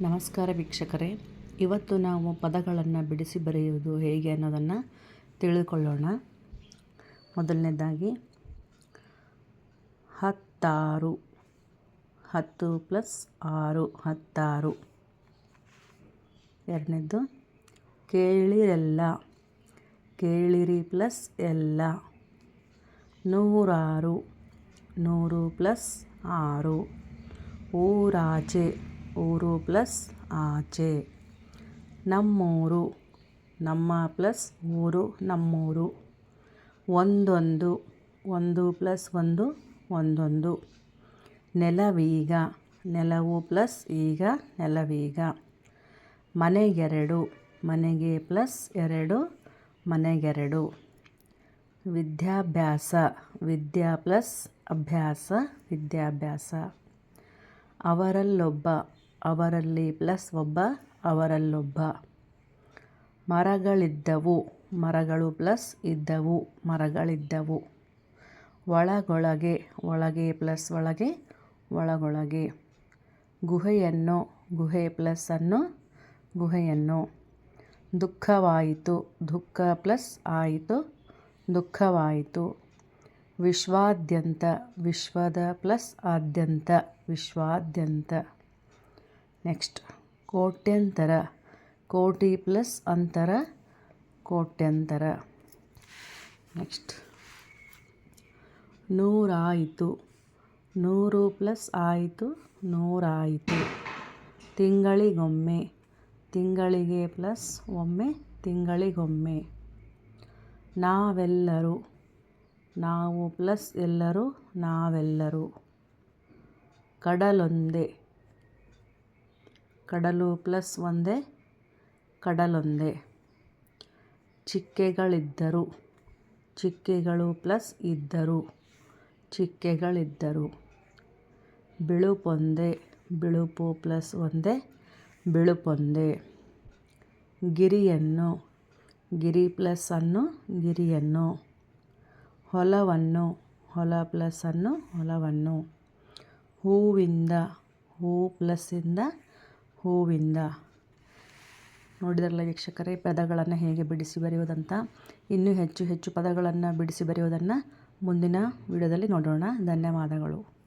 ನಮಸ್ಕಾರ ವೀಕ್ಷಕರೇ. ಇವತ್ತು ನಾವು ಪದಗಳನ್ನು ಬಿಡಿಸಿ ಬರೆಯುವುದು ಹೇಗೆ ಅನ್ನೋದನ್ನು ತಿಳಿದುಕೊಳ್ಳೋಣ ಮೊದಲನೇದಾಗಿ, ಹತ್ತಾರು. ಹತ್ತು ಪ್ಲಸ್ ಆರು, ಹತ್ತಾರು. ಎರಡನೇದು, ಕೇಳಿರೆಲ್ಲ. ಕೇಳಿರಿ ಪ್ಲಸ್ ಎಲ್ಲ. ನೂರಾರು. ನೂರು ಪ್ಲಸ್ ಆರು. ಊರಾಚೆ. ಊರು ಪ್ಲಸ್ ಆಚೆ. ನಮ್ಮೂರು, ನಮ್ಮ ಪ್ಲಸ್ ಊರು, ನಮ್ಮೂರು. ಒಂದೊಂದು, ಒಂದು ಪ್ಲಸ್ ಒಂದು, ಒಂದೊಂದು. ನೆಲವೀಗ, ನೆಲವು ಪ್ಲಸ್ ಈಗ, ನೆಲವೀಗ. ಮನೆಗೆರಡು, ಮನೆಗೆ ಪ್ಲಸ್ ಎರಡು, ಮನೆಗೆರಡು. ವಿದ್ಯಾಭ್ಯಾಸ, ವಿದ್ಯಾ ಪ್ಲಸ್ ಅಭ್ಯಾಸ, ವಿದ್ಯಾಭ್ಯಾಸ. ಅವರಲ್ಲೊಬ್ಬ ಅವರಲ್ಲಿ ಪ್ಲಸ್ ಒಬ್ಬ, ಅವರಲ್ಲೊಬ್ಬ. ಮರಗಳಿದ್ದವು, ಮರಗಳು ಪ್ಲಸ್ ಇದ್ದವು, ಮರಗಳಿದ್ದವು. ಒಳಗೊಳಗೆ, ಒಳಗೆ ಪ್ಲಸ್ ಒಳಗೆ, ಒಳಗೊಳಗೆ. ಗುಹೆಯನ್ನು, ಗುಹೆ ಪ್ಲಸ್ ಅನ್ನು, ಗುಹೆಯನ್ನು. ದುಃಖವಾಯಿತು, ದುಃಖ ಪ್ಲಸ್ ಆಯಿತು, ದುಃಖವಾಯಿತು. ವಿಶ್ವಾದ್ಯಂತ, ವಿಶ್ವದ ಪ್ಲಸ್ ಆದ್ಯಂತ, ವಿಶ್ವಾದ್ಯಂತ. ನೆಕ್ಸ್ಟ್ ಕೋಟ್ಯಂತರ. ಕೋಟಿ ಪ್ಲಸ್ ಅಂತರ. ಕೋಟ್ಯಂತರ. ನೆಕ್ಸ್ಟ್ ನೂರಾಯಿತು. ನೂರು ಪ್ಲಸ್ ಆಯಿತು. ನೂರಾಯಿತು. ತಿಂಗಳಿಗೊಮ್ಮೆ. ತಿಂಗಳಿಗೆ ಪ್ಲಸ್ ಒಮ್ಮೆ, ತಿಂಗಳಿಗೊಮ್ಮೆ. ನಾವೆಲ್ಲರೂ. ನಾವು ಪ್ಲಸ್ ಎಲ್ಲರೂ, ನಾವೆಲ್ಲರೂ. ಕಡಲೊಂದೇ. ಕಡಲು ಪ್ಲಸ್ ಒಂದೇ, ಕಡಲೊಂದೇ. ಚಿಕ್ಕೆಗಳಿದ್ದರು. ಚಿಕ್ಕೆಗಳು ಪ್ಲಸ್ ಇದ್ದರು. ಚಿಕ್ಕೆಗಳಿದ್ದರು. ಬಿಳುಪೊಂದೇ, ಬಿಳುಪು ಪ್ಲಸ್ ಒಂದೇ, ಬಿಳುಪೊಂದೇ. ಗಿರಿಯನ್ನು, ಗಿರಿ ಪ್ಲಸ್ ಅನ್ನು, ಗಿರಿಯನ್ನು. ಹೊಲವನ್ನು, ಹೊಲ ಪ್ಲಸ್ ಅನ್ನು, ಹೊಲವನ್ನು. ಹೂವಿಂದ, ಹೂ ಪ್ಲಸ್ಸಿಂದ ಹೂವಿಂದ. ನೋಡಿದ್ರಲ್ಲ ವೀಕ್ಷಕರೇ, ಪದಗಳನ್ನು ಹೇಗೆ ಬಿಡಿಸಿ ಬರೆಯುವುದಂತ. ಇನ್ನೂ ಹೆಚ್ಚು ಹೆಚ್ಚು ಪದಗಳನ್ನು ಬಿಡಿಸಿ ಬರೆಯುವುದನ್ನು ಮುಂದಿನ ವಿಡಿಯೋದಲ್ಲಿ ನೋಡೋಣ. ಧನ್ಯವಾದಗಳು.